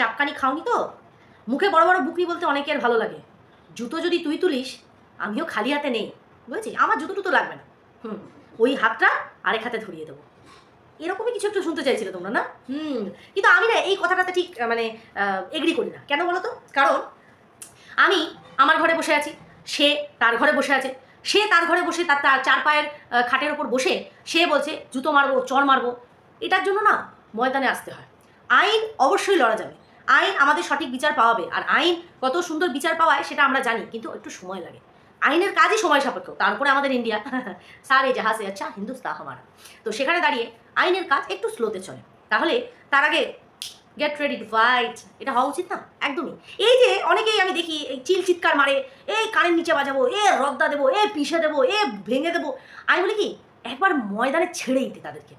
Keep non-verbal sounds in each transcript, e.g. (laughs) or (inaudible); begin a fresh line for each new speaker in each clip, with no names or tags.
চাপকানি খাওনি তো? মুখে বড় বড় বুকনি বলতে অনেকের ভালো লাগে। জুতো যদি তুই তুলিস, আমিও খালি হাতে নেই। বুঝেছিস? আমার জুতো টুতো লাগবে না। হুম, ওই হাতটা আরেক হাতে ধরিয়ে দেবো। এরকমই কিছু একটু শুনতে চাইছিলে তোমরা, না? হুম, কিন্তু আমি না এই কথাটাতে ঠিক মানে এগ্রি করি না। কেন বলো তো? কারণ আমি আমার ঘরে বসে আছি, সে তার ঘরে বসে আছে। সে তার ঘরে বসে তার তার চার পায়ের খাটের ওপর বসে সে বলছে, জুতো মারবো চর মারবো। এটার জন্য না ময়দানে আসতে হয়। আইন অবশ্যই লড়া যাবে। আইন আমাদের সঠিক বিচার পাওয়াবে। আর আইন কত সুন্দর বিচার পাওয়ায় সেটা আমরা জানি, কিন্তু একটু সময় লাগে। আইনের কাজই সময় সাপেক্ষ, তারপরে আমাদের ইন্ডিয়া। (laughs) সারে জাহাজে আচ্ছা হিন্দুস্তা হামারা। তো সেখানে দাঁড়িয়ে আইনের কাজ একটু স্লোতে চলে। তাহলে তার আগে গেট রেডি ফাইট এটা হওয়া উচিত না? একদমই। এই যে অনেকেই আমি দেখি, এই চিল চিৎকার মারে, এই কানের নিচে বাজাবো, এ রদ্দা দেবো, এ পিষে দেবো, এ ভেঙে দেবো। আমি বলি কি, একবার ময়দানে ছেড়ে দিতে তাদেরকে।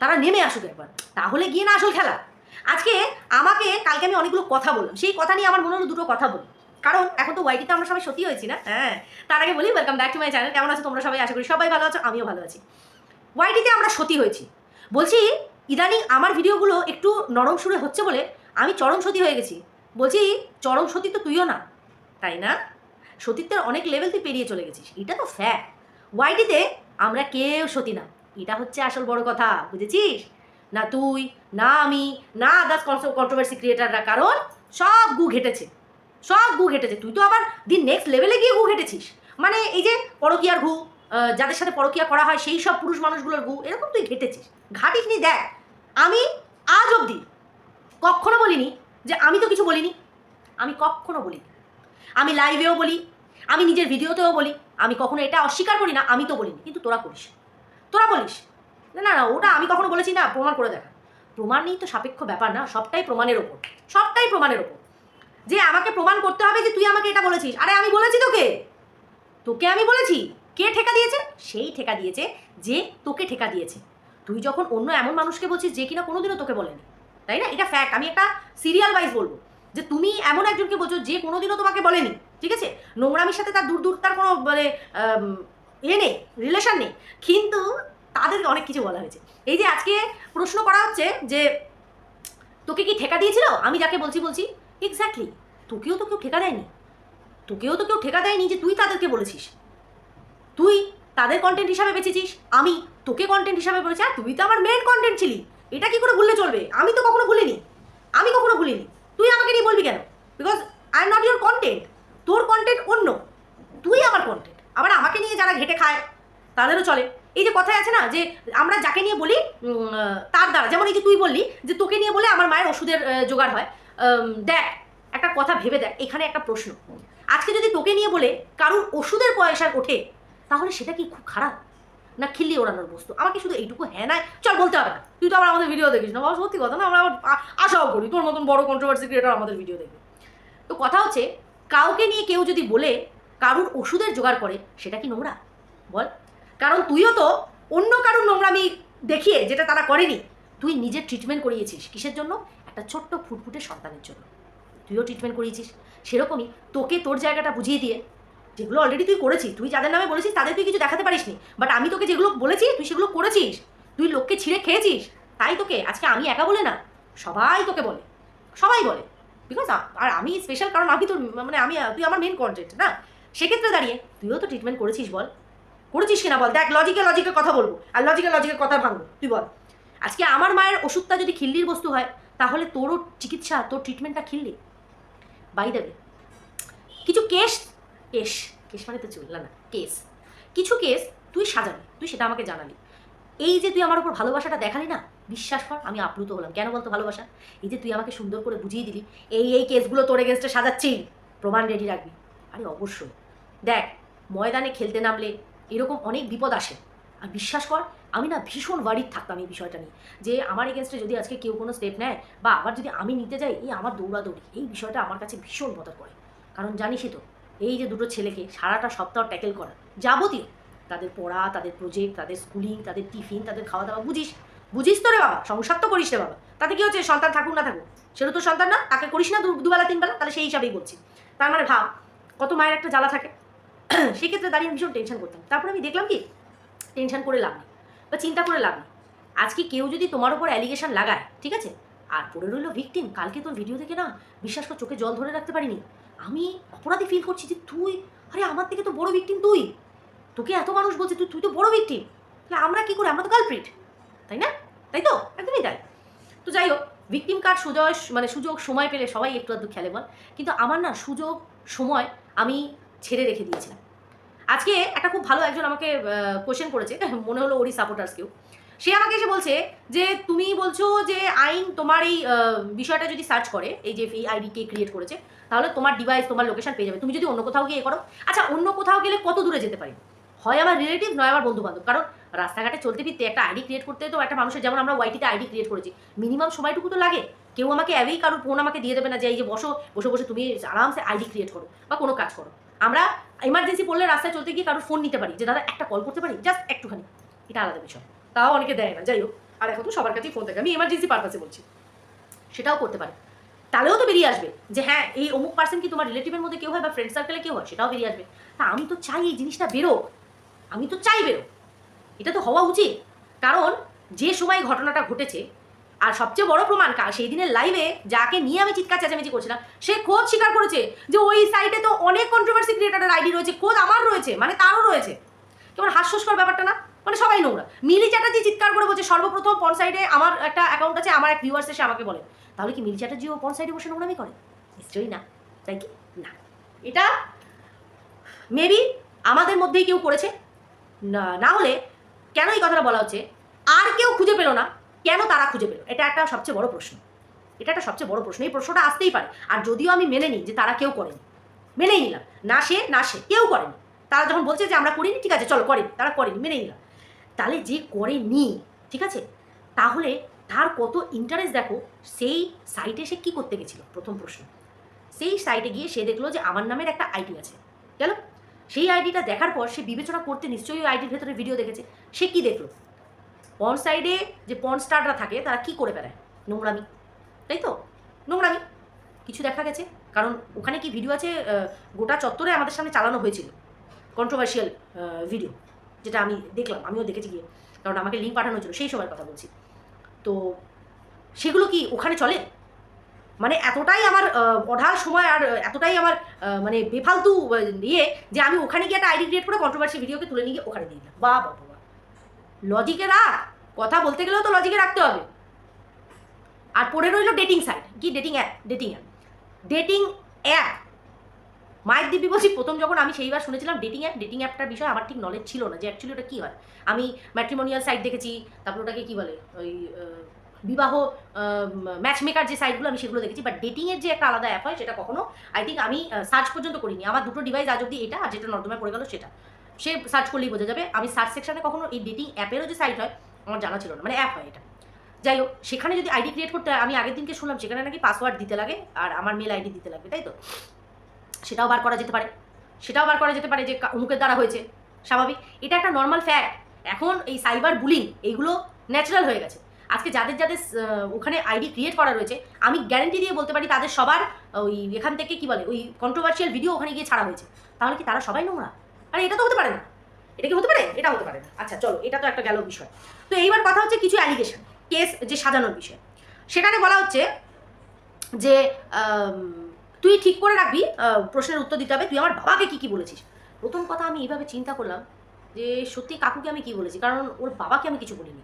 তারা নেমে আসুক একবার। তাহলে গিয়ে না আসল খেলা। আজকে আমাকে, কালকে আমি অনেকগুলো কথা বললাম। সেই কথা নিয়ে আমার মনে হলো দুটো কথা বলি। কারণ এখন তো ওয়াইটিতে আমরা সবাই সত্যি হয়েছি না? হ্যাঁ। তার আগে বলি welcome back to my channel কেমন আছো তোমরা সবাই? আশা করি সবাই ভালো আছো, আমিও ভালো আছি। ওয়াইটিতে আমরা সতী হয়েছি। বলছি, ইদানিং আমার ভিডিওগুলো একটু নরম সুরে হচ্ছে বলে আমি চরম সতী হয়ে গেছি। বলছি, চরম সতী তো তুইও না। তাই না? সতীত্বের অনেক লেভেল তুই পেরিয়ে চলে গেছিস। এটা তো ফ্যাক্ট ওয়াইটিতে আমরা কেউ সতী না। এটা হচ্ছে আসল বড় কথা, বুঝেছিস? না তুই, না আমি, না আদার্স কন্ট্রোভার্সি ক্রিয়েটাররা কারণ সব গু ঘেটেছে। সব গু ঘেটেছে। তুই তো আবার দিন নেক্সট লেভেলে গিয়ে গু ঘেটেছিস। মানে এই যে পরকিয়ার গু যাদের সাথে পরকিয়া করা হয়, সেই সব পুরুষ মানুষগুলোর গু, এরকম তুই ঘেটেছিস। ঘাটিস নি, দেখ, আমি আজ অবধি কখনো বলিনি যে আমি তো কিছু বলিনি। আমি কখনো বলি আমি লাইভেও বলি, আমি নিজের ভিডিওতেও বলি, আমি কখনো এটা অস্বীকার করি না, আমি তো বলিনি। কিন্তু তোরা করিস। তোরা বলিস না না ওটা আমি কখনো বলেছি না, প্রমাণ করে দেখা প্রমাণই তো সাপেক্ষ ব্যাপার না, সবটাই প্রমাণের ওপর। সবটাই প্রমাণের ওপর। যে আমাকে প্রমাণ করতে হবে যে তুই আমাকে এটা বলেছিস। আরে, আমি বলেছি তোকে। তোকে আমি বলেছি। কে ঠেকা দিয়েছে? সেই ঠেকা দিয়েছে যে তোকে ঠেকা দিয়েছে। তুই যখন অন্য এমন মানুষকে বলছিস যে কিনা কোনোদিনও তোকে বলেনি। তাই না? এটা ফ্যাক্ট আমি একটা সিরিয়াল ওয়াইজ বলব। যে তুমি এমন একজনকে বলছো যে কোনোদিনও তোমাকে বলেনি। ঠিক আছে? নোংরামির সাথে তার দূর দূর, তার কোনো মানে এ নেই রিলেশন নেই। কিন্তু তাদেরকে অনেক কিছু বলা হয়েছে। এই যে আজকে প্রশ্ন করা হচ্ছে যে, তোকে কি ঠেকা দিয়েছিল? আমি যাকে বলছি বলছি এক্স্যাক্টলি তোকেও তো কেউ ঠেকা দেয়নি। তোকেও তো কেউ ঠেকা দেয়নি যে তুই তাদেরকে বলেছিস। তুই তাদের কন্টেন্ট হিসাবে বেঁচেছিস আমি তোকে কন্টেন্ট হিসাবে বলেছি। আর তুই তো আমার মেন কন্টেন্ট ছিলি। এটা কি করে ভুললে চলবে? আমি তো কখনো ভুলিনি। আমি কখনো ভুলিনি। তুই আমাকে নিয়ে বলবি কেন? Because I am not your content তোর কন্টেন্ট অন্য। তুই আমার কন্টেন্ট আবার আমাকে নিয়ে যারা ঘেটে খায়, তাদেরও চলে। এই যে কথায় আছে না, যে আমরা যাকে নিয়ে বলি তার দ্বারা, যেমন এই যে তুই বললি, যে তোকে নিয়ে বলে আমার মায়ের ওষুধের জোগাড় হয় দেখ, একটা কথা ভেবে দেখ, এখানে একটা প্রশ্ন। আজকে যদি তোকে নিয়ে বলে কারুর ওষুধের পয়সা ওঠে, তাহলে সেটা কি খুব খারাপ? না খিল্লি ওড়ানোর বস্তু? আমাকে শুধু এইটুকু হ্যাঁ নাই, চল বলতে হবে না। তুই তো আবার আমাদের ভিডিও দেখিস না, বাবা, সত্যি কথা না, আমরা আশাও করি, তোর মতন বড় কন্ট্রোভার্সি ক্রিয়েটার আমাদের ভিডিও দেখবে। তো কথা হচ্ছে, কাউকে নিয়ে কেউ যদি বলে কারুর ওষুধের জোগাড় করে, সেটা কি নোংরা? বল। কারণ তুইও তো অন্য কারুর নোংরামি দেখিয়ে যেটা তারা করেনি, তুই নিজের ট্রিটমেন্ট করিয়েছিস কিসের জন্য? একটা ছোট্ট ফুটফুটে সন্তানের জন্য। তুইও ট্রিটমেন্ট করিয়েছিস। সেরকমই তোকে তোর জায়গাটা বুঝিয়ে দিয়ে, যেগুলো অলরেডি তুই করেছিস, তুই যাদের নামে বলেছিস তাদের তুই কিছু দেখাতে পারিসনি বাট আমি তোকে যেগুলো বলেছি, তুই সেগুলো করেছিস, তুই লোককে ছিঁড়ে খেয়েছিস, তাই তোকে আজকে আমি একা বলে না, সবাই তোকে বলে, সবাই বলে। বিকজ আর আমি স্পেশাল কারণ আমি তোর মানে আমি, তুই আমার মেন কন্টেন্ট না? সেক্ষেত্রে দাঁড়িয়ে তুইও তো ট্রিটমেন্ট করেছিস বল করেছিস কিনা বল? দেখ লজিকে লজিকের কথা বলব। আর লজিকে লজিকের কথা ভাঙবো। তুই বল। আজকে আমার মায়ের ওষুধটা যদি খিল্লির বস্তু হয়, তাহলে তোরও চিকিৎসা, তোর ট্রিটমেন্টটা খিল্লি। বাই দেবে কিছু কেস কেস কেস মানে তো চলল না কেস কিছু কেস তুই সাজালি তুই সেটা আমাকে জানালি এই যে তুই আমার উপর ভালোবাসাটা দেখালি না, বিশ্বাস কর, আমি আপ্লুত হলাম। কেন বলতো ভালোবাসা? এই যে তুই আমাকে সুন্দর করে বুঝিয়ে দিলি, এই এই কেসগুলো তোর এগেনস্টে সাজাচ্ছি। প্রমাণ রেডি রাখবি। আরে অবশ্যই। দেখ, ময়দানে খেলতে নামলে এরকম অনেক বিপদ আসে। আর বিশ্বাস কর, আমি না ভীষণ ওয়ারিড থাকতাম এই বিষয়টা নিয়ে। যে আমার এগেনস্টে যদি আজকে কেউ কোনো স্টেপ নেয় বা আবার যদি আমি নিতে যাই, এই আমার দৌড়াদৌড়ি, এই বিষয়টা আমার কাছে ভীষণ বদল করে। কারণ জানিসই তো, এই যে দুটো ছেলেকে সারাটা সপ্তাহ ট্যাকেল করা, যাবতীয়, তাদের পড়া, তাদের প্রজেক্ট তাদের স্কুলিং তাদের টিফিন তাদের খাওয়া দাওয়া বুঝিস? বুঝিস তো রে বাবা, সংসার তো করিস রে বাবা। তাতে কি হচ্ছে, সন্তান থাকুক না থাকুক? সেটা তো সন্তান না, তাকে করিস না দুবেলা, তিনবেলা, তাহলে সেই হিসাবেই বলছি। তার মানে ভাব, কত মায়ের একটা জ্বালা থাকে। সেক্ষেত্রে দাঁড়িয়ে ভীষণ টেনশন করতাম। তারপরে আমি দেখলাম কি? টেনশন করে লাভ নেই বা চিন্তা করে লাভ নেই। আজকে কেউ যদি তোমার উপর অ্যালিগেশন লাগায়, ঠিক আছে? আর পড়ে রইল ভিকটিম কালকে তোর ভিডিও দেখে না বিশ্বাস কর চোখে জল ধরে রাখতে পারিনি। আমি অপরাধী ফিল করছি যে তুই, আরে আমার থেকে তো বড় ভিকটিম তুই। তোকে এত মানুষ বলছে, তুই তুই তো বড় ভিকটিম তাহলে আমরা কী করি? আমরা তো কালপ্রিট তাই না? তাই তো? একদমই তাই। তো যাই হোক ভিকটিম কার্ড সুযোগ মানে সুযোগ, সময় পেলে সবাই একটু আধটু খেলে বল। কিন্তু আমার না সুযোগ, সময় আমি ছেড়ে রেখে দিয়েছিলাম। আজকে একটা খুব ভালো একজন আমাকে কোশ্চেন করেছে, (laughs) মনে হলো ওরই সাপোর্টার্স কেউ। সে আমাকে এসে বলছে যে, তুমি বলছো যে, আইন তোমার এই বিষয়টা যদি সার্চ করে, এই যে এই আইডি কে ক্রিয়েট করেছে, তাহলে তোমার ডিভাইস তোমার লোকেশন পেয়ে যাবে। তুমি যদি অন্য কোথাও গিয়ে করো আচ্ছা অন্য কোথাও গেলে কত দূরে যেতে পারি? হয় আমার রিলেটিভ নয় আমার বন্ধু বান্ধব কারণ রাস্তাঘাটে চলতে ফিরতে একটা আইডি ক্রিয়েট করতে তো একটা মানুষের, যেমন আমরা ওয়াইটিতে আইডি ক্রিয়েট করেছি মিনিমাম সময়টুকু তো লাগে। কেউ আমাকে অ্যাবেই কারোর ফোন আমাকে দিয়ে দেবে না যে, এই যে বসো, বসে বসে তুমি আরামসে আইডি ক্রিয়েট করো বা কোনো কাজ করো। আমরা এমার্জেন্সি পড়লে রাস্তায় চলতে গিয়ে কারোর ফোন নিতে পারি, যে দাদা একটা কল করতে পারি জাস্ট একটুখানি। এটা আলাদা বিষয়। তাও অনেকে দেয় না, যাই হোক। আর এখন তো সবার কাছেই ফোন থাকে। আমি এমার্জেন্সি পারপাসে বলছি। সেটাও করতে পারে। তাহলেও তো বেরিয়ে আসবে যে হ্যাঁ এই অমুক পার্সন কি তোমার রিলেটিভের মধ্যে কেউ হয় বা ফ্রেন্ড সার্কেলে কেউ হয়? সেটাও বেরিয়ে আসবে। তা আমি তো চাই এই জিনিসটা বেরো আমি তো চাই বেরো এটা তো হওয়া উচিত। কারণ যে সময় ঘটনাটা ঘটেছে আর সবচেয়ে বড় প্রমাণ কা- সেই দিনের লাইভে যাকে নিয়ে আমি চিৎকার চেঁচামেচি করছিলাম, সে খোদ স্বীকার করেছে যে ওই সাইটে তো অনেক কন্ট্রোভার্সি ক্রিয়েটারের আইডি রয়েছে, খোদ আমার রয়েছে মানে তারও রয়েছে। কেমন হাস্যস্কর ব্যাপারটা না? মানে সবাই নোংরা। মিলি চ্যাটার্জি চিৎকার করে বলছে, সর্বপ্রথম পন সাইডে আমার একটা অ্যাকাউন্ট আছে, আমার এক ভিউয়ার্স এসে আমাকে বলে। তাহলে কি মিলি চ্যাটার্জিও পন সাইডে বসে নোংরামি করে? নিশ্চয়ই না, তাই কি? না। এটা মেবি আমাদের মধ্যেই কেউ করেছে। না হলে কেন এই কথাটা বলা হচ্ছে? আর কেউ খুঁজে পেল না। কেন তারা খুঁজে পেল? এটা একটা সবচেয়ে বড় প্রশ্ন। এটা একটা সবচেয়ে বড় প্রশ্ন। এই প্রশ্নটা আসতেই পারে। আর যদিও আমি মেনে নিই যে তারা কেউ করেনি, মেনেই নিলাম। না সে না সে, কেউ করেনি। তারা যখন বলছে যে আমরা করিনি, ঠিক আছে, চলো করেনি, তারা করেনি মেনে নিলাম। তাহলে যে করেনি, ঠিক আছে? তাহলে তার কত ইন্টারেস্ট দেখো, সেই সাইটে সে কী করতে গেছিল? প্রথম প্রশ্ন। সেই সাইটে গিয়ে সে দেখল যে আমার নামের একটা আইডি আছে। গেল? সেই আইডিটা দেখার পর সে বিবেচনা করতে নিশ্চয়ই ওই আইডির ভেতরে ভিডিও দেখেছে। সে কি দেখল? পন সাইডে যে পন স্টাররা থাকে, তারা কি করে বেড়ায়? নোংরামি। তাই তো? নোংরামি। কিছু দেখা গেছে? কারণ ওখানে কি ভিডিও আছে? গোটা চত্বরে আমাদের সামনে চালানো হয়েছিল। কন্ট্রোভার্সিয়াল ভিডিও যেটা আমি দেখলাম। আমিও দেখেছি গিয়ে। কারণ আমাকে লিঙ্ক পাঠানো হয়েছিল। সেই সময়ের কথা বলছি। তো সেগুলো কি ওখানে চলে? মানে এতটাই আমার অঢাল সময় আর এতটাই আমার মানে বেফালতু ইয়ে যে আমি ওখানে গিয়ে একটা আইডি ক্রিয়েট করে কন্ট্রোভার্সি ভিডিওকে তুলে নিয়ে গিয়ে ওখানে দিয়ে দিলাম। বা বাবা লজিকে রাখ কথা বলতে গেলেও তো লজিকে রাখতে হবে। আর পড়ে রইল ডেটিং সাইট কি dating app dating app dating app মায়ের দিব্যি বলছি, প্রথম যখন আমি সেইবার শুনেছিলাম ডেটিং অ্যাপ ডেটিং অ্যাপটার বিষয়ে আমার ঠিক নলেজ ছিল না যে অ্যাকচুয়ালি ওটা কী হয়। আমি ম্যাট্রিমোনিয়াল সাইট দেখেছি, তারপর ওটাকে কী বলে? ওই বিবাহ ম্যাচ মেকার যে সাইটগুলো আমি সেগুলো দেখেছি। বাট ডেটিংয়ের যে একটা আলাদা অ্যাপ হয়, সেটা কখনো আই থিঙ্ক আমি সার্চ পর্যন্ত করিনি। আমার দুটো ডিভাইস আজ অব্দি এটা আর যেটা নর্দমায় পড়ে গেল সেটা। সে সার্চ করলেই বোঝা যাবে। আমি সার্চ সেকশানে কখনো এই ডেটিং অ্যাপেরও যে সাইট হয়, আমার জানা ছিল না। মানে অ্যাপ হয় এটা। যাই হোক, সেখানে যদি আইডি ক্রিয়েট করতে হয়, আমি আগের দিনকে শুনলাম, সেখানে নাকি পাসওয়ার্ড দিতে লাগে আর আমার মেল আইডি দিতে লাগবে, তাই তো? সেটাও বার করা যেতে পারে। সেটাও বার করা যেতে পারে যে অমুকের দ্বারা হয়েছে। স্বাভাবিক। এটা একটা নর্মাল ফ্যাক্ট এখন এই সাইবার বুলিং এইগুলো ন্যাচারাল হয়ে গেছে। আজকে যাদের যাদের ওখানে আইডি ক্রিয়েট করা রয়েছে, আমি গ্যারেন্টি দিয়ে বলতে পারি তাদের সবার ওই এখান থেকে কি বলে, ওই কন্ট্রোভার্সিয়াল ভিডিও ওখানে গিয়ে ছাড়া হয়েছে। তাহলে কি তারা সবাই নোংরা? আরে, এটা তো হতে পারে না। এটা কি হতে পারে? এটা হতে পারে না। আচ্ছা চলো, এটা তো একটা গেল বিষয়। তো এইবার কথা হচ্ছে কিছু অ্যালিগেশন কেস যে সাজানোর বিষয়। সেখানে বলা হচ্ছে যে তুই ঠিক করে রাখবি প্রশ্নের উত্তর দিতে হবে। তুই আমার বাবাকে কি কি বলেছিস? প্রথম কথা আমি এইভাবে চিন্তা করলাম যে, সত্যি কাকুকে আমি কি বলেছি? কারণ ওর বাবাকে আমি কিছু বলিনি।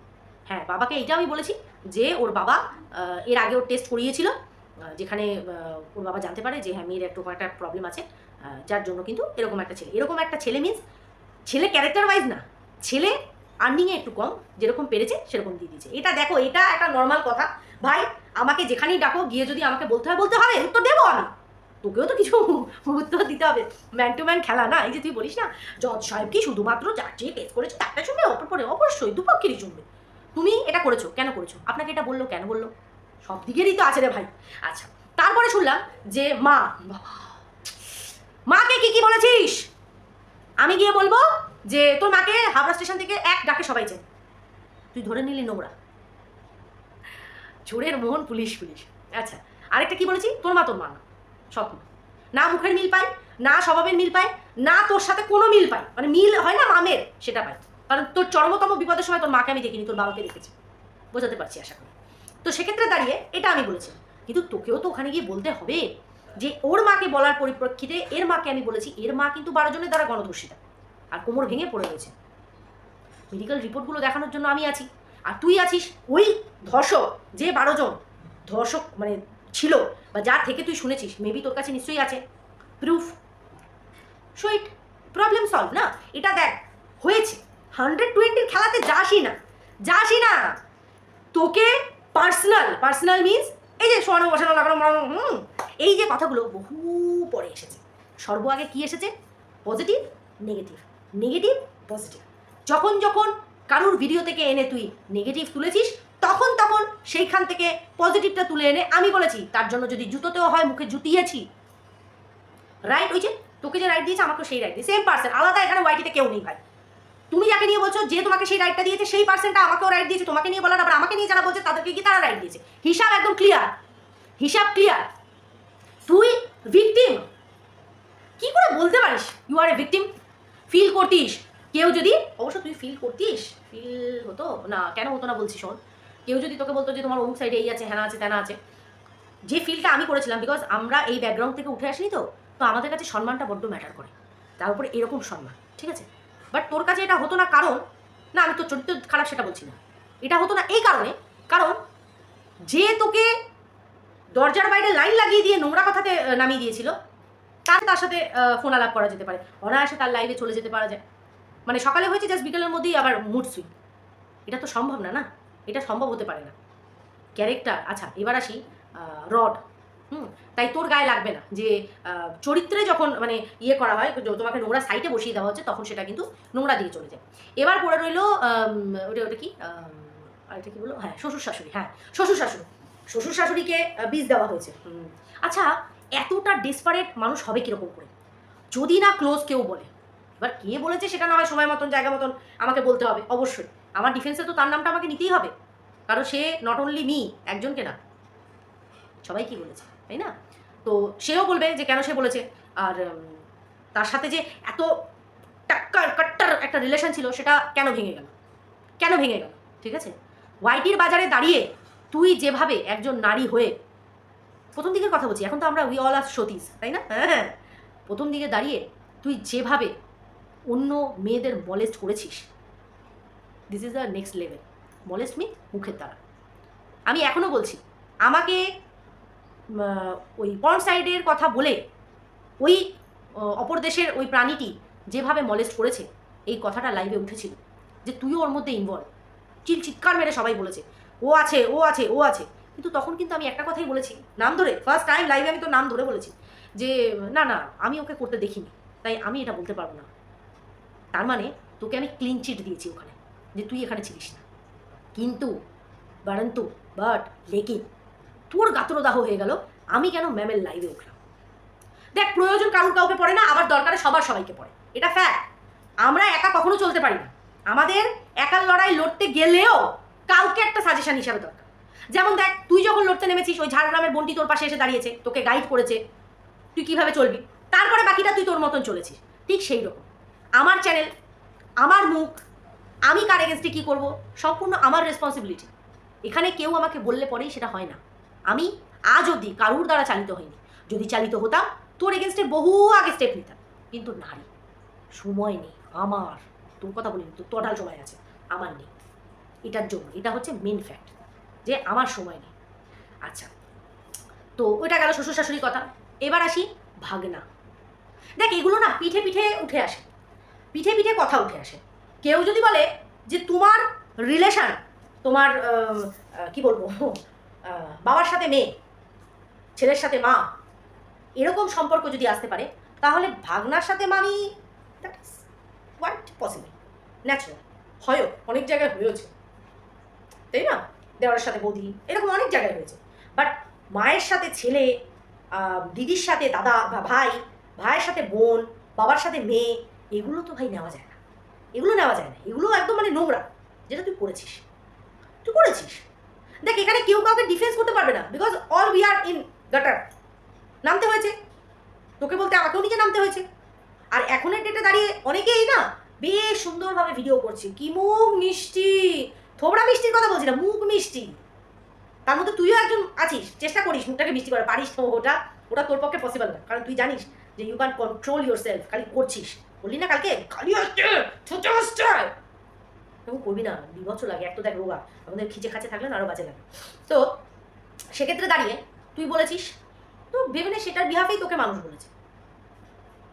হ্যাঁ বাবাকে এইটা আমি বলেছি যে, ওর বাবা এর আগে ওর টেস্ট করিয়েছিল যেখানে ওর বাবা জানতে পারে যে হ্যাঁ মেয়ের একটু একটা প্রবলেম আছে। যার জন্য কিন্তু এরকম একটা ছেলে। এরকম একটা ছেলে মিন্স ছেলে ক্যারেক্টার ওয়াইজ না। ছেলে আর্নিংয়ে একটু কম, যেরকম পেরেছে সেরকম দিয়ে দিয়েছে। এটা দেখো, এটা একটা নর্মাল কথা। ভাই, আমাকে যেখানেই ডাকো, গিয়ে যদি আমাকে বলতে হয়, বলতে হবে, উত্তর দেবো আমি। তোকেও তো কিছু (laughs) উত্তর দিতে হবে। ম্যান টু ম্যান খেলা না, এই যে তুই বলিস না, জজ সাহেব কি শুধুমাত্র যার যে কেস করেছে, তারটা শুনবে? অপর পরে অবশ্যই দুপক্ষেরই শুনবে। তুমি এটা করেছ, কেন করেছ? আপনাকে এটা বলল, কেন বলল? সব দিকেরই তো আছে রে ভাই। আচ্ছা তারপরে শুনলাম যে মা, বাবা মাকে কি কি বলেছিস? আমি গিয়ে বলব যে তোর মাকে হাওড়া স্টেশন থেকে এক ডাকে সবাই চেন। তুই ধরে নিলি নোংরা। চোরের মোহন পুলিশ পুলিশ। আচ্ছা আরেকটা কি বলেছি? তোর মা তোর মা না। মা। না মুখের মিল পায় না স্বভাবের মিল পায় না তোর সাথে কোনো মিল পায় মানে মিল হয় না মামের, সেটা পায় কারণ তোর চরমতম বিপদের সময় তোর মাকে আমি দেখিনি, তোর বাবাকে দেখেছি। বোঝাতে পারছি আশা করি। তো সেক্ষেত্রে দাঁড়িয়ে এটা আমি বলেছি কিন্তু তোকেও তো ওখানে গিয়ে বলতে হবে। যে ওর মাকে বলার পরিপ্রেক্ষিতে এর মাকে আমি বলেছি, এর মা কিন্তু বারো জনের দ্বারা গণধর্ষিতা। আর কোমর ভেঙে পড়ে রয়েছে মেডিকেল রিপোর্টগুলো দেখানোর জন্য আমি আছি। আর তুই আছিস ওই ধর্ষক যে বারো জন ধর্ষক মানে ছিল বা যার থেকে তুই শুনেছিস মেবি তোর কাছে নিশ্চয়ই আছে। Proof so it problem solve না? এটা দেখ, হয়েছে। হান্ড্রেড টোয়েন্টির খেলাতে যাসই না যাসই না। তোকে পার্সোনাল পার্সোনাল মিনস এই যে শোয়ানো বসানো লাগানো হুম এই যে কথাগুলো বহু পরে এসেছে। সর্ব আগে কি এসেছে? পজিটিভ নেগেটিভ নেগেটিভ পজিটিভ যখন যখন কারুর ভিডিও থেকে এনে তুই নেগেটিভ তুলেছিস, তখন তখন সেইখান থেকে পজিটিভটা তুলে এনে আমি বলেছি, তার জন্য যদি জুতোতেও হয়, মুখে জুতিয়েছি। রাইট ওই যে তোকে যে রাইট দিয়েছে আমাকে সেই রাইট দিয়ে সেম পার্সন আলাদা এখানে ওয়াইটিতে কেউ নেই ভাই। তুমি যাকে নিয়ে বলছো, যে তোমাকে সেই রাইটটা দিয়েছে, সেই পার্সেন্টটা আমাকেও রাইট দিয়েছে। তোমাকে নিয়ে বলার আবার আমাকে নিয়ে যারা বলছে, তাদেরকে কি তারা রাইট দিয়েছে? হিসাব একদম ক্লিয়ার হিসাব ক্লিয়ার তুই ভিকটিম কি করে বলতে পারিস? You are a victim feel করতিস। কেউ যদি, অবশ্য তুই ফিল করতিস। ফিল হতো? না, কেন হতো না বলছি শোন। কেউ যদি তোকে বলতো যে তোমার অমুক সাইডে এই আছে হ্যানা আছে তেনা আছে। যে ফিলটা আমি করেছিলাম বিকজ আমরা এই ব্যাকগ্রাউন্ড থেকে উঠে আসিনি তো তো আমাদের কাছে সম্মানটা বড্ড ম্যাটার করে। তার উপরে এরকম সম্মান, ঠিক আছে? বাট তোর কাছে এটা হতো না কারণ, না, আমি তোর চরিত্র খারাপ সেটা বলছি না। এটা হতো না এই কারণে, কারণ যে তোকে দরজার বাইরে লাইন লাগিয়ে দিয়ে নোংরা কথাতে নামিয়ে দিয়েছিল। তার তার সাথে ফোন আলাপ করা যেতে পারে। অনায়াসে তার লাইভে চলে যেতে পারা যায়। মানে সকালে হয়েছে জাস্ট বিকেলের মধ্যেই আবার মুড সুইং এটা তো সম্ভব না না? এটা সম্ভব হতে পারে না। ক্যারেক্টার আচ্ছা এবার আসি রড হুম তাই তোর গায়ে লাগবে না যে চরিত্রে যখন মানে ইয়ে করা হয় তোমাকে নোংরা সাইটে বসিয়ে দেওয়া হচ্ছে তখন সেটা কিন্তু নোংরা দিয়ে চলে যায়। এবার পড়ে রইল ওটা ওটা কি? আম, আরেকটা কি বলো হ্যাঁ শ্বশুর শাশুড়ি হ্যাঁ শ্বশুর শাশুড়ি। শ্বশুর শাশুড়িকে বীজ দেওয়া হয়েছে। হুম। আচ্ছা এতটা ডেসপারেট মানুষ হবে কীরকম করে? যদি না ক্লোজ কেউ বলে এবার কে বলেছে সেটা না হয় সময় মতন জায়গা মতন আমাকে বলতে হবে অবশ্যই। আমার ডিফেন্সে তো তার নামটা আমাকে নিতেই হবে কারণ সে নট অনলি মি একজনকে না। সবাই কি বলেছে তাই না? তো সেও বলবে যে কেন সে বলেছে আর তার সাথে যে এত টাক্কার কাট্টার একটা রিলেশন ছিল সেটা কেন ভেঙে গেল? কেন ভেঙে গেল? ঠিক আছে? ওয়াইটির বাজারে দাঁড়িয়ে তুই যেভাবে একজন নারী হয়ে, প্রথম দিকের কথা বলছি, এখন তো আমরা উই অল আর সতীশ, তাই না? হ্যাঁ প্রথম দিকে দাঁড়িয়ে তুই যেভাবে অন্য মেয়েদের মলেস্ট করেছিস this is the next level molest me মুখের দ্বারা। আমি এখনও বলছি, আমাকে ওই পর্ন সাইডের কথা বলে ওই অপর দেশের ওই প্রাণীটি যেভাবে মলেস্ট করেছে, এই কথাটা লাইভে উঠেছিল যে তুইও ওর মধ্যে ইনভলভ চিল চিৎকার মেরে সবাই বলেছে। ও আছে ও আছে ও আছে। কিন্তু তখন কিন্তু আমি একটা কথাই বলেছি, নাম ধরে ফার্স্ট টাইম লাইভে আমি তো নাম ধরে বলেছি যে, না না, আমি ওকে করতে দেখিনি, তাই আমি এটা বলতে পারব না। তার মানে তোকে আমি ক্লিন চিট দিয়েছি ওখানে, যে তুই এখানে ছিলিস না। কিন্তু বারন্তু বাট লেকিন, তোর গাত্রদাহ হয়ে গেল, আমি কেন ম্যামের লাইভে উঠলাম? দেখ, প্রয়োজন কারুর কাউকে পড়ে না, আবার দরকারে সবার সবাইকে পড়ে। এটা ফ্যাক্ট আমরা একা কখনো চলতে পারি না। আমাদের একার লড়াই লড়তে গেলেও কাউকে একটা সাজেশন হিসাবে দরকার। যেমন দেখ, তুই যখন লড়তে নেমেছিস, ওই ঝাড়গ্রামের বন্টি তোর পাশে এসে দাঁড়িয়েছে, তোকে গাইড করেছে, তুই কীভাবে চলবি? তারপরে বাকিটা তুই তোর মতন চলেছিস। ঠিক সেই রকম। আমার চ্যানেল আমার মুখ, আমি কার এগেনস্টে কী করব, সম্পূর্ণ আমার রেসপন্সিবিলিটি এখানে কেউ আমাকে বললে পরেই সেটা হয় না। আমি আজ অবধি কারুর দ্বারা চালিত হইনি। যদি চালিত হতাম, তোর এগেনস্টে বহু আগে স্টেপ নিতাম। কিন্তু নারী, সময় নেই, আমার, তোর কথা বলিনি, তোর টোটাল সময় আছে, আমার নেই। এটার জন্য, এটা হচ্ছে মেন ফ্যাক্ট যে আমার সময় নেই। আচ্ছা তো ওইটা গেল শ্বশুর শাশুড়ির কথা। এবার আসি ভাগনা। দেখ, এগুলো না পিঠে পিঠে উঠে আসে। পিঠে পিঠে কথা উঠে আসে। কেউ যদি বলে যে তোমার রিলেশন তোমার কি বলব বাবার সাথে মেয়ে, ছেলের সাথে মা, এরকম সম্পর্ক যদি আসতে পারে, তাহলে ভাগনার সাথে মানি দ্যাট ইজ পসিবল ন্যাচারাল হয়ও, অনেক জায়গায় হয়েছে তাই না? দেওয়ার সাথে বৌদি। এরকম অনেক জায়গায় হয়েছে। বাট মায়ের সাথে ছেলে দিদির সাথে দাদা বা ভাই, ভাইয়ের সাথে বোন, বাবার সাথে মেয়ে, এগুলো তো ভাই নেওয়া যায় না। এগুলো নেওয়া যায় না। এগুলো একদম মানে নোংরা। যেটা তুই করেছিস। তুই করেছিস। দেখ, এখানে কেউ কাউকে ডিফেন্স করতে পারবে না। Because all we are in gutter নামতে হয়েছে। তোকে বলতে আমাকেও নিচে নামতে হয়েছে। আর এখনের ডেটে দাঁড়িয়ে অনেকেই না বেশ সুন্দরভাবে ভিডিও করছে। কি মুখ মিষ্টি! থোবড়া মিষ্টির কথা বলছি না মুখ মিষ্টি। তার মধ্যে তুইও একজন আছিস, চেষ্টা করিস মুখটাকে মিষ্টি করে পারিস তো ওটা। ওটা তোর পক্ষে পসিবল না, কারণ তুই জানিস যে you can control yourself খালি করছিস। বললি না কালকে? খালি আসছে এবং করবি না বছর লাগে, এক তো দেখ রোগা, আমাদের খিচে খাচে থাকলে না আরও বাজে লাগে। তো সেক্ষেত্রে দাঁড়িয়ে তুই বলেছিস, তো ভেবে নে, সেটার বিহাফেই তোকে মানুষ বলেছে।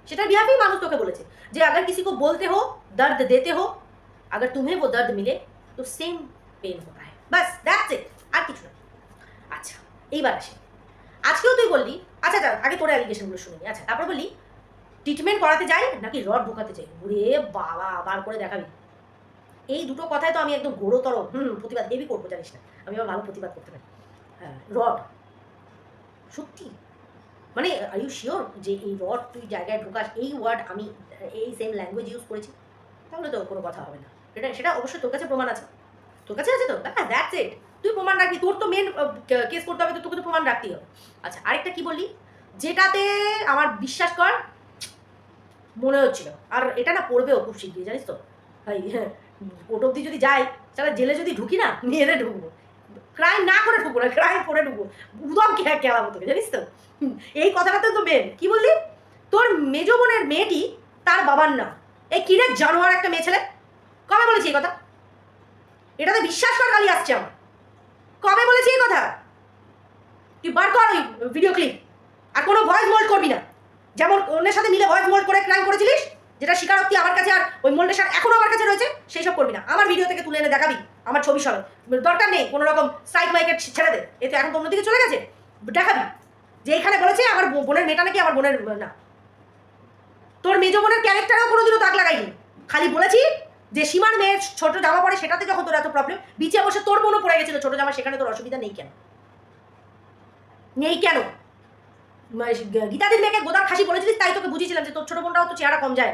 সেটার বিহাফেই মানুষ তোকে বলেছে যে আগে কিছু বলতে হো, দর্দ দেতে হো আগে তুমি বো দর্দ মিলে तो सेम पेन होता है বাস দ্যাটস ইট আর কিছু না আচ্ছা এইবার আসি আজকেও তুই বললি আচ্ছা আচ্ছা আগে তোর অ্যালিগেশনগুলো শুনে নি। আচ্ছা তারপর বললি ট্রিটমেন্ট করাতে যাই নাকি রড ঢোকাতে চাই ওরে বাবা বার করে দেখাবি এই দুটো কথায় তো আমি একদম ঘোরতর হুম প্রতিবাদ হেভি করবো জানিস না আমি আবার ভালো প্রতিবাদ করতে পারি হ্যাঁ রড সত্যি মানে আর ইউ শিওর যে এই রড তুই জায়গায় ঢোকাস এই ওয়ার্ড আমি এই সেম ল্যাঙ্গুয়েজ ইউজ করেছি তাহলে তো কোনো কথা হবে না এটা সেটা অবশ্যই তোর কাছে প্রমাণ আছে। তোর কাছে আছে তো? হ্যাঁ দ্যাটস ইট তুই প্রমাণ রাখবি, তোর তো মেন কেস করতে হবে, তো তোকে তো প্রমাণ রাখতেই হবে। আচ্ছা আরেকটা কি বললি? যেটাতে আমার বিশ্বাস কর, মনে হচ্ছিল। আর এটা না পড়বেও খুব শিগগিরি জানিস তো? ভাই হ্যাঁ কোর্ট অব্দি যদি যাই, তাহলে জেলে যদি ঢুকি না মেরে ঢুকবো। ক্রাইম না করে ঢুকবো না ক্রাইম করে ঢুকবো। উদম কে, কেলাবো তোকে, জানিস তো? এই কথাটাতে তো মেন কি বললি? তোর মেজ বোনের মেয়েটি তার বাবার নাম। এই কিরে জানোয়ার একটা মেয়ে ছেলে? কবে বলেছি এই কথা? এটাতে বিশ্বাস কর গালি আসছে আমার। কবে বলেছি এই কথা? তুই বার কর ওই ভিডিও ক্লিপ আর কোনো ভয়েস মোল্ড করবি না। যেমন অন্যের সাথে মিলে ভয়েস মোল্ড করে ক্রাইম করেছিলিস, যেটা স্বীকারোক্তি আমার কাছে আর ওই মোল্ডের সাথে এখনও আমার কাছে রয়েছে, সেই সব করবি না। আমার ভিডিও থেকে তুলে এনে দেখাবি, আমার ছবি সবে। দরকার নেই কোনো রকম সাইড মাইকেট ছেড়ে দে। এ তো এখন তো অন্যদিকে চলে গেছে। দেখাবি। যে এখানে বলেছে আমার বোনের মেয়েটা নাকি আমার বোনের, না। তোর মেজ বোনের ক্যারেক্টারও কোনোদিনও দাগ লাগাইনি। খালি বলেছি যে সীমার মেয়ের ছোট জামা পরে, সেটাতে যখন তোর এত প্রবলেম বিচে বসে তোর বোনও পড়ে গেছিল ছোট জামা সেখানে তোর অসুবিধা নেই কেন? নেই কেন? মানে গীতাদির মেয়েকে গোদার খাসি বলেছিলিস, তাই তোকে বুঝিয়েছিলাম যে তোর ছোট বোনটাও তো চেহারা কম যায়।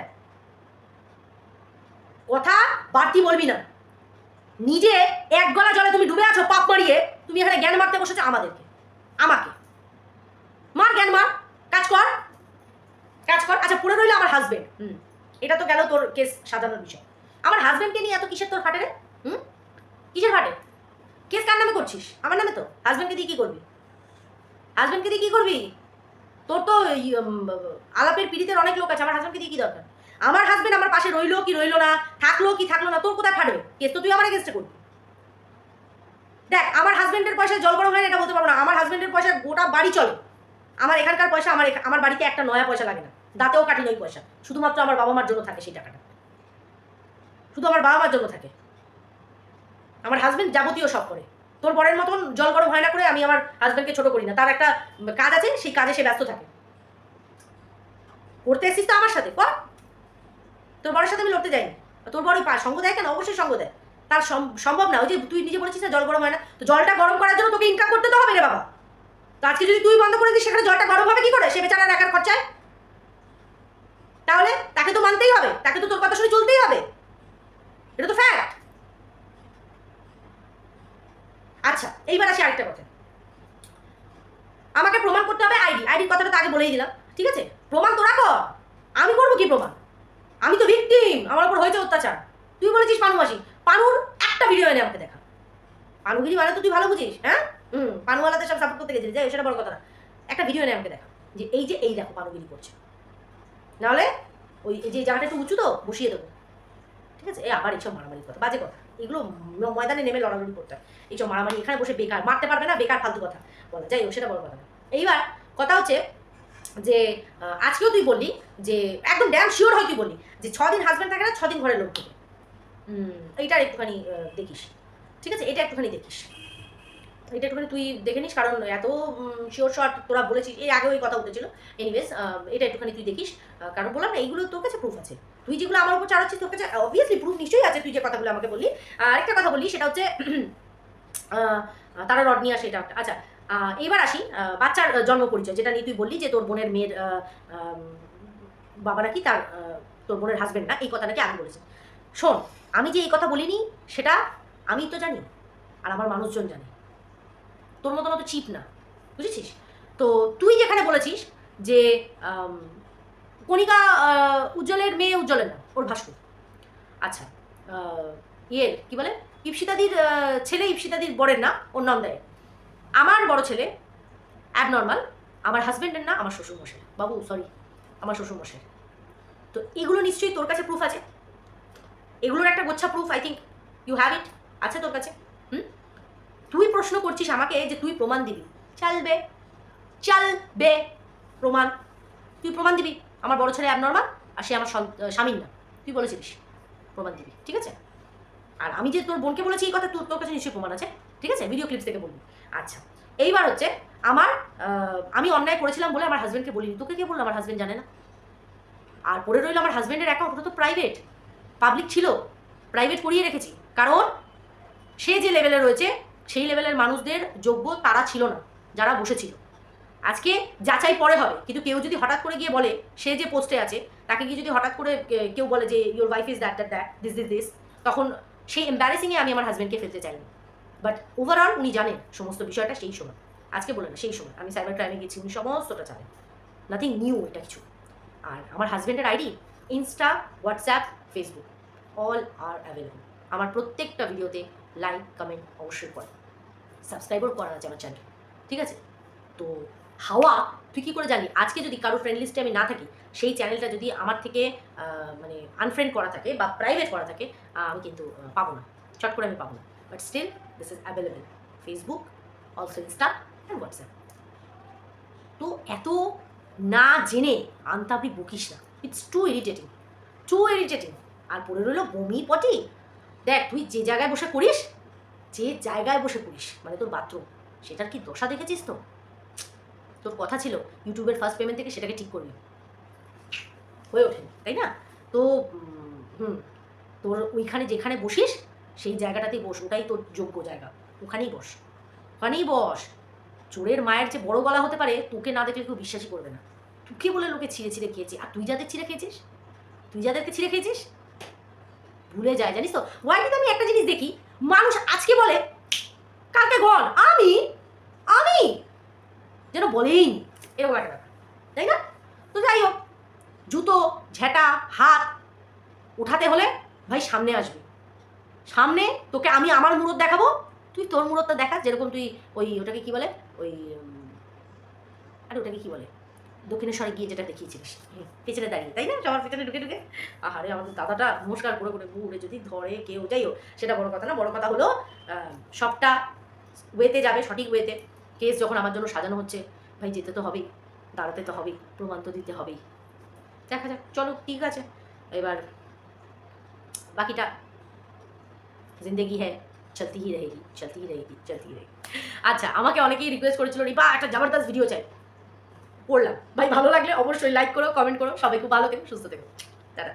কথা বাড়তি বলবি না। নিজে এক গলা জলে তুমি ডুবে আছো, পাপ মারিয়ে, তুমি এখানে জ্ঞান মারতে বসেছো আমাদেরকে। আমাকে। মার জ্ঞান, মার। কাজ কর। কাজ কর। আচ্ছা পড়ে রইল আমার হাজবেন্ড হুম। এটা তো গেল তোর কেস সাজানোর বিষয়। আমার হাজব্যান্ডকে নিয়ে এত কিসের তোর ফাটে রে? হুম? কিসের ফাটে? কেস কার নামে করছিস? আমার নামে তো? হাজবেন্ডকে দিয়ে কী করবি? হাজব্যান্ডকে দিয়ে কী করবি? তোর তো আলাপের পীড়িতের অনেক লোক আছে, আমার হাজবেন্ডকে দিয়ে কী দরকার? আমার হাজব্যান্ড আমার পাশে রইল কি রইল না, থাকল কি থাকল না, তোর কোথায় ফাটবে কেস তো তুই আমার এগেস্টে করবি। দেখ, আমার হাজব্যান্ডের পয়সায় জল গরম হয় না, এটা বলতে পারব না। আমার হাজব্যান্ডের পয়সা গোটা বাড়ি চলে। আমার এখানকার পয়সা, আমার আমার বাড়িতে একটা নয়া পয়সা লাগে না। দাঁতেও কাটি ওই পয়সা। শুধুমাত্র আমার বাবা মার জন্য থাকে সেই টাকাটা। শুধু আমার বাবা মার জন্য থাকে। আমার হাজবেন্ড যাবতীয় সব করে। তোর বরের মতন জল গরম হয় না করে আমি আমার হাজব্যান্ডকে ছোট করি না। তার একটা কাজ আছে, সেই কাজে সে ব্যস্ত থাকে। করতে এসিস তো আমার সাথে, কর। তোর বরের সাথে আমি লড়তে যাইনি। আর তোর বড় সঙ্গ দেয় কেন? অবশ্যই সঙ্গ দেয়। তার সম- সম্ভব না, ওই যে তুই নিজে বলেছিস না জল গরম হয় না। তো জলটা গরম করার জন্য তোকে ইনকাম করতে তো হবে রে বাবা। তো আজকে যদি তুই বন্ধ করে দিস, সেখানে জলটা গরম হবে কি করে? সে বেচারা একার খরচায়। তাহলে তাকে তো মানতেই হবে। তাকে তো তোর কথা শুনে চলতেই হবে। এটা তো ফ্যাক্ট আচ্ছা এইবার আসি আরেকটা কথা আমাকে প্রমাণ করতে হবে আইডি। আইডির কথাটা তো আগে বলেই দিলাম, ঠিক আছে? প্রমাণ তোরা কর আমি করব কি প্রমাণ? আমি তো ভিকটিম আমার উপর হয়েছে অত্যাচার। তুই বলেছিস পানু মাসি। পানুর একটা ভিডিও এনে আমাকে দেখা। পানুগিরি মানে তো তুই ভালো বুঝিস হ্যাঁ? হুম, পানুওয়ালাদের সব সাপোর্ট করতে গেছিলি। যাই সেটা বড় কথা না। একটা ভিডিও এনে আমাকে দেখা। যে এই যে এই দেখো পানুগিরি করছে। নাহলে ওই যে জায়গাটা একটু উঁচু তো, বসিয়ে দেবো। ঠিক আছে? এই আবার এইসব মারামারি কথা বাজে কথা। এগুলো ময়দানে নেমে লড়ালড়ি করতে হয়। এইসব মারামারি এখানে বসে বেকার, মারতে পারবে না, বেকার, ফালতু কথা। বলা যাই হোক সেটা বড় কথা। এইবার কথা হচ্ছে যে আজকেও তুই বললি যে, একদম ড্যাম শিওর হয় তুই বললি যে, ছদিন হাজব্যান্ড থাকে না, ছদিন ঘরের লোক থাকে। হুম এইটা একটুখানি দেখিস। ঠিক আছে? এটা একটুখানি দেখিস। এটা একটুখানি তুই দেখে নিস, কারণ এত শিওর শট তোরা বলেছিস এই আগে ওই কথা উঠেছিল। এনিওয়েজ এটা একটুখানি তুই দেখিস। কারণ বললাম না, এইগুলো তোর কাছে প্রুফ আছে। তুই যেগুলো আমার উপর চালাচ্ছিস তোর কাছে অবভিয়াসলি প্রুফ নিশ্চয়ই আছে তুই যে কথাগুলো আমাকে বললি। আর একটা কথা বললি সেটা হচ্ছে তারা রড নিয়ে আসে, এটা আচ্ছা এবার আসি বাচ্চার জন্ম পরিচয়, যেটা নিয়ে তুই বললি যে তোর বোনের মেয়ের বাবা নাকি তার তোর বোনের হাজবেন্ড না, এই কথা নাকি আমি বলেছি। শোন, আমি যে এই কথা বলিনি, সেটা আমি তো জানি, আর আমার মানুষজন জানে। তোর মতো মতো চিপ না, বুঝেছিস? তো তুই যেখানে বলেছিস যে কণিকা উজ্জ্বলের মেয়ে উজ্জ্বলের না ওর ভাস্কর। আচ্ছা ইয়ে কি বলে? ইপসিতাদির ছেলে ইপসিতাদির বরের না ওর নাম দেয়। আমার বড় ছেলে অ্যাবনর্মাল আমার হাজব্যান্ডের না আমার শ্বশুরমশাই। বাবু সরি আমার শ্বশুরমশাই। তো এগুলো নিশ্চয়ই তোর কাছে প্রুফ আছে? এগুলোর একটা গোচ্ছা proof I think you have it আছে তোর কাছে? হুম? তুই প্রশ্ন করছিস আমাকে যে তুই প্রমাণ দিবি। চলবে চলবে প্রমাণ। তুই প্রমাণ দিবি? আমার বড় ছেলে অ্যাবনর্মাল আর সে আমার স্বামীর না। তুই বলেছিলিস প্রমাণ দিবি, ঠিক আছে? আর আমি যে তোর বোনকে বলেছি এই কথা, তোর তোর কাছে নিশ্চয়ই প্রমাণ আছে, ঠিক আছে? ভিডিও ক্লিপস থেকে বলবি। আচ্ছা এইবার হচ্ছে আমার আমি অন্যায় করেছিলাম বলে আমার হাজব্যান্ডকে বলিনি। তোকে কে বলল? আমার হাজব্যান্ড জানে না। আর পড়ে রইল আমার হাজব্যান্ডের অ্যাকাউন্ট ওটা তো প্রাইভেট পাবলিক ছিল প্রাইভেট করিয়ে রেখেছি। কারণ সে যে লেভেলে রয়েছে, সেই লেভেলের মানুষদের যোগ্য তারা ছিল না, যারা বসেছিল। আজকে যাচাই পরে হবে, কিন্তু কেউ যদি হঠাৎ করে গিয়ে বলে, সে যে পোস্টে আছে, তাকে গিয়ে যদি হঠাৎ করে কেউ বলে যে your wife is that that that this this this তখন সেই এম্বারেসিংয়ে আমি আমার হাজব্যান্ডকে ফেলতে চাইনি। বাট ওভারঅল উনি জানেন, সমস্ত বিষয়টা সেই সময়। আজকে বলে না, সেই সময়। আমি সাইবার ক্রাইমে গেছি, উনি সমস্তটা জানেন। নাথিং নিউ এটা কিছু। আর আমার হাজব্যান্ডের ID insta WhatsApp Facebook all are available আমার প্রত্যেকটা ভিডিওতে লাইক কমেন্ট অবশ্যই করে। সাবস্ক্রাইবও করা আছে আমার চ্যানেল ঠিক আছে? তো হাওয়া, তুই কী করে জানি আজকে যদি কারও ফ্রেন্ড লিস্টে আমি না থাকি, সেই চ্যানেলটা যদি আমার থেকে মানে আনফ্রেন্ড করা থাকে বা প্রাইভেট করা থাকে আমি কিন্তু পাবো না। চট করে আমি পাবো না। But still this is available Facebook also insta and WhatsApp তো এত না জেনে আন্তাবড়ি বকিস না। It's too irritating too irritating আর পড়ে রইল বমি পটি। দেখ, তুই যে জায়গায় বসে করিস যে জায়গায় বসে করিস মানে তোর বাথরুম সেটার কি দশা দেখেছিস তো? তোর কথা ছিল ইউটিউবের ফার্স্ট পেমেন্ট থেকে সেটাকে ঠিক করবি হয়ে ওঠেনি তাই না? তো হুম, তোর ওইখানে যেখানে বসিস, সেই জায়গাটাতেই বস, ওটাই তোর যোগ্য জায়গা। ওখানেই বস। ওখানেই বস। চোরের মায়ের যে বড় গলা হতে পারে, তোকে না দেখলে কেউ বিশ্বাসই করবে না। তোকে বলে লোকে ছিঁড়ে ছিঁড়ে খেয়েছে। আর তুই যাদের ছিঁড়ে খেয়েছিস? তুই যাদেরকে ছিঁড়ে খেয়েছিস? ভুলে যায়, জানিস তো? ওয়াইটিতে আমি একটা জিনিস দেখি? মানুষ আজকে বলে, কালকে গন আমি আমি যেন বলেই নি। এরকম একটা ব্যাপার। তাই না? তো যাই হোক, জুতো, ঝেঁটা, হাত উঠাতে হলে ভাই সামনে আসবি। সামনে তোকে আমি আমার মুরত দেখাবো, তুই তোর মুরতটা দেখা, যেরকম তুই ওই ওটাকে কি বলে? ওই আরে ওটাকে কি বলে? দক্ষিণেশ্বরে গিয়ে যেটা দেখিয়েছিলিস। পেছনে দাঁড়িয়ে, তাই না? সবার পেছনে ঢুকে ঢুকে। আহারে, আমাদের দাদাটা নমস্কার করে করে ঘুরে যদি ধরে কেউ, যাই হোক, সেটা বড় কথা না, বড় কথা হলো সবটা ওয়েতে যাবে, সঠিক ওয়েতে। কেস যখন আমার জন্য সাজানো হচ্ছে, ভাই যেতে তো হবেই, দাঁড়াতে তো হবেই, প্রমাণ তো দিতে হবেই। দেখা যাক, চলো, ঠিক আছে। এবার বাকিটা জিন্দেগি হ্যাঁ চলতেই হি চলতেই চলতি চলতেই রহেগি আচ্ছা আমাকে অনেকেই রিকোয়েস্ট করেছিল রিবা একটা জবরদস্ত ভিডিও চাই। পড়লাম। ভাই, ভালো লাগলে অবশ্যই লাইক করো কমেন্ট করো, সবাই খুব ভালো থেকো, সুস্থ থেকো। দাদা